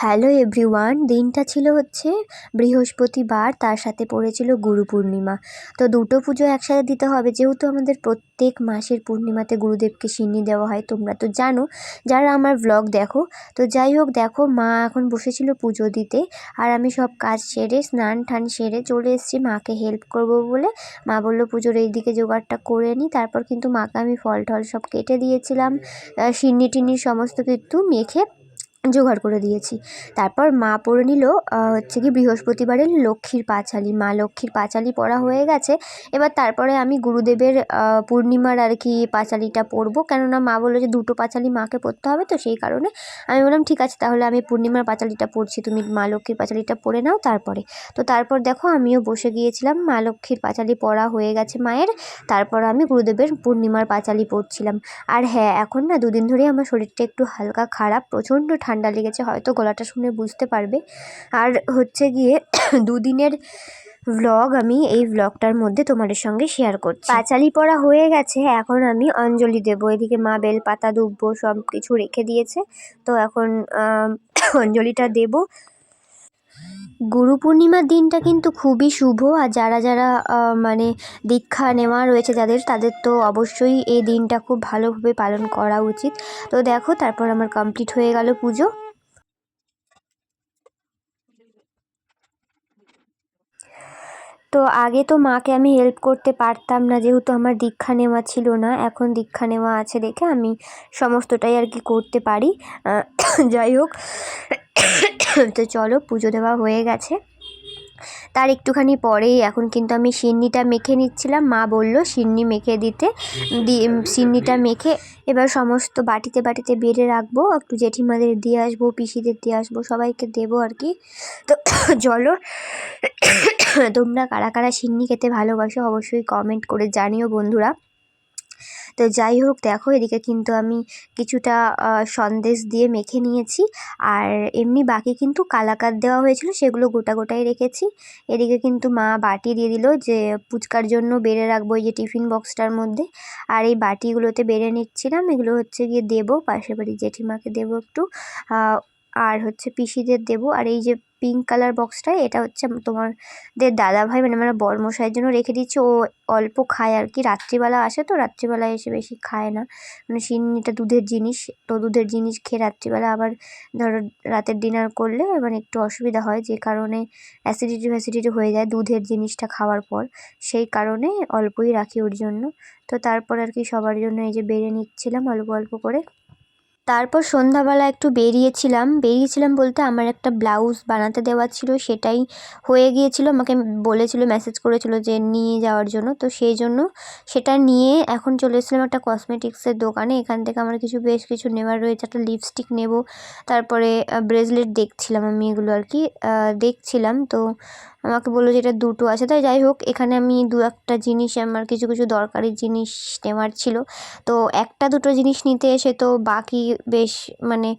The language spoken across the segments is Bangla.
হ্যালো এভরিওয়ান দিনটা ছিল হচ্ছে বৃহস্পতিবার, তার সাথে পড়েছিল গুরু পূর্ণিমা। তো দুটো পুজো একসাথে দিতে হবে, যেহেতু আমাদের প্রত্যেক মাসের পূর্ণিমাতে গুরুদেবকে সিন্নি দেওয়া হয়, তোমরা তো জানো। যারা আমার ব্লগ দেখো, তো যাই হোক, দেখো, মা এখন বসেছিল পুজো দিতে, আর আমি সব কাজ সেরে, স্নান টান সেরে চলে এসেছি, মাকে হেল্প করব বলে। মা বলল, পুজোর এই দিকে জোগাড়টা করে নিই তারপর কিন্তু মাকে আমি ফল টল সব কেটে দিয়েছিলাম। সিন্নি টিন্নি সমস্ত কিন্তু মেখে জোগাড় করে দিয়েছি। তারপর মা পড়ে নিল হচ্ছে কি বৃহস্পতিবারের লক্ষ্মীর পাঁচালি। মা লক্ষ্মীর পাঁচালি পড়া হয়ে গেছে। এবার তারপরে আমি গুরুদেবের পূর্ণিমার আর কি পাঁচালিটা পড়ব কেননা মা বলল যে দুটো পাঁচালি মাকে পড়তে হবে, তো সেই কারণে আমি বললাম, ঠিক আছে, তাহলে আমি পূর্ণিমার পাঁচালিটা পড়ছি তুমি মা লক্ষ্মীর পাঁচালিটা পড়ে নাও তারপরে। তো তারপর দেখো আমিও বসে গিয়েছিলাম। মা লক্ষ্মীর পাঁচালি পড়া হয়ে গেছে মায়ের। তারপর আমি গুরুদেবের পূর্ণিমার পাঁচালি পড়ছিলাম আর হ্যাঁ এখন না দুদিন ধরেই আমার শরীরটা একটু হালকা খারাপ, প্রচণ্ড লেগেছে, হয়তো গলাটা শুনে বুঝতে পারবে। আর হচ্ছে গিয়ে দুদিনের ভ্লগ আমি এই ভ্লগটার মধ্যে তোমাদের সঙ্গে শেয়ার করছি। পাঁচালি পড়া হয়ে গেছে, এখন আমি অঞ্জলি দেবো। এদিকে মা বেল পাতা দুব্বো সব কিছু রেখে দিয়েছে। তো এখন অঞ্জলিটা দেবো। গুরু পূর্ণিমার দিনটা কিন্তু খুবই শুভ আর যারা যারা মানে দীক্ষা নেওয়া রয়েছে যাদের তাদের তো অবশ্যই এই দিনটা খুব ভালোভাবে পালন করা উচিত। তো দেখো, তারপর আমার কমপ্লিট হয়ে গেল পুজো। তো আগে তো মাকে আমি হেল্প করতে পারতাম না, যেহেতু আমার দীক্ষা নেওয়া ছিল না, এখন দীক্ষা নেওয়া আছে দেখে আমি সমস্তটাই আর কি করতে পারি। যাই হোক। তো চলো পুজো দেওয়া হয়ে গেছে। তার একটুখানি পরেই এখন কিন্তু আমি সিন্নিটা মেখে নিচ্ছিলাম। মা বলল, সিন্নি মেখে দিতে সিন্নিটা মেখে এবার সমস্ত বাটিতে বাটিতে বেড়ে রাখব। একটু জেঠিমাদের দিয়ে আসব, পিসিদের দিয়ে আসব, সবাইকে দেবো আর কি। তো চলো, তোমরা কারা কারা সিন্নি খেতে ভালোবাসো অবশ্যই কমেন্ট করে জানিও বন্ধুরা। তো যাই হোক, দেখো, এদিকে কিন্তু আমি কিছুটা সন্দেশ দিয়ে মেখে নিয়েছি। আর এমনি বাকি কিন্তু কালাকার দেওয়া হয়েছিল, সেগুলো গোটা গোটাই রেখেছি। এদিকে কিন্তু মা বাটি দিয়ে দিল যে ফুচকার জন্য বেড়ে রাখব এই যে টিফিন বক্সটার মধ্যে। আর এই বাটিগুলোতে বেড়ে নিচ্ছিলাম, এগুলো হচ্ছে গিয়ে দেবো, পাশের বাড়ির জেঠিমাকে দেবো একটু। আর হচ্ছে পিসিদের দেবো। আর এই যে পিঙ্ক কালার বক্সটা এটা হচ্ছে তোমাদের দাদা ভাই মানে আমার বরমশাইয়ের জন্য রেখে দিচ্ছি। ও অল্প খায় আর কি। রাত্রিবেলা আসে তো রাত্রিবেলা এসে বেশি খায় না। মানে সিন্নিটা দুধের জিনিস, তো দুধের জিনিস খেয়ে রাত্রিবেলা আবার ধরো রাতের ডিনার করলে মানে একটু অসুবিধা হয়। যে কারণে অ্যাসিডিটি ফ্যাসিডিটি হয়ে যায় দুধের জিনিসটা খাওয়ার পর। সেই কারণে অল্পই রাখি ওর জন্য। তো তারপর আর কি সবার জন্য এই যে বেড়ে নিচ্ছিলাম অল্প অল্প করে। তারপর সন্ধ্যাবেলা একটু বেরিয়েছিলাম। বেরিয়েছিলাম বলতে আমার একটা ব্লাউজ বানাতে দেওয়া ছিল, সেটাই হয়ে গিয়েছিল। আমাকে বলেছিল মেসেজ করেছিল যে নিয়ে যাওয়ার জন্য। তো সেই জন্য সেটা নিয়ে এখন চলে এসেছিলাম একটা কসমেটিক্সের দোকানে। এখান থেকে আমার কিছু, বেশ কিছু নেওয়ার রয়েছে। একটা লিপস্টিক নেব। তারপরে ব্রেসলেট দেখছিলাম আমি এগুলো আর কি। দেখছিলাম। তো আমাকে বলল যে এটা দুটো আছে। তাই যাই হোক, এখানে আমি দু একটা জিনিস, আমার কিছু কিছু দরকারি জিনিস নেওয়ার ছিল। তো একটা দুটো জিনিস নিতে এসে তো বাকি বেশ মানে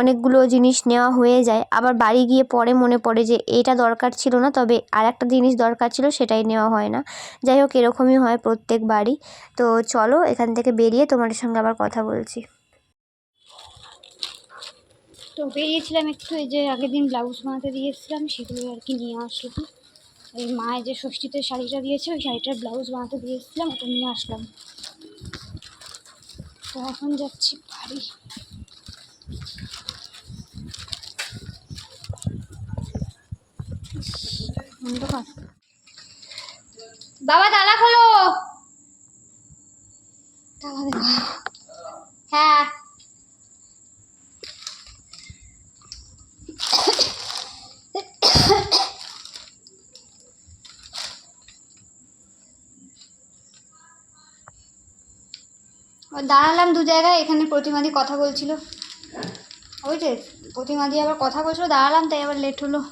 অনেকগুলো জিনিস নেওয়া হয়ে যায়। আবার বাড়ি গিয়ে পরে মনে পড়ে যে এটা দরকার ছিল না, তবে আর একটা জিনিস দরকার ছিল, সেটাই নেওয়া হয় না। যাই হোক, এরকমই হয় প্রত্যেক বাড়ি। তো চলো, এখান থেকে বেরিয়ে তোমাদের সঙ্গে আবার কথা বলছি। তো বেরিয়েছিলাম একটু, এই যে আগের দিন ব্লাউজ বানাতে দিয়েছিলাম, সেগুলো আর কি নিয়ে আসলাম। এই মায়ের যে ষষ্ঠীতে শাড়িটা দিয়েছে, ওই শাড়িটার ব্লাউজ বানাতে দিয়েছিলাম, ওটা নিয়ে আসলাম। তো এখন যাচ্ছি বাড়ি। বাবা, তালা খোলো। তালা দেবো হ্যাঁ ও দাঁড়ালাম দু জায়গায়, এখানে প্রতিমাদি কথা বলছিল। ওই যে, প্রতিমাদি আবার কথা বলছিল, দাঁড়ালাম তাই আবার লেট হলো।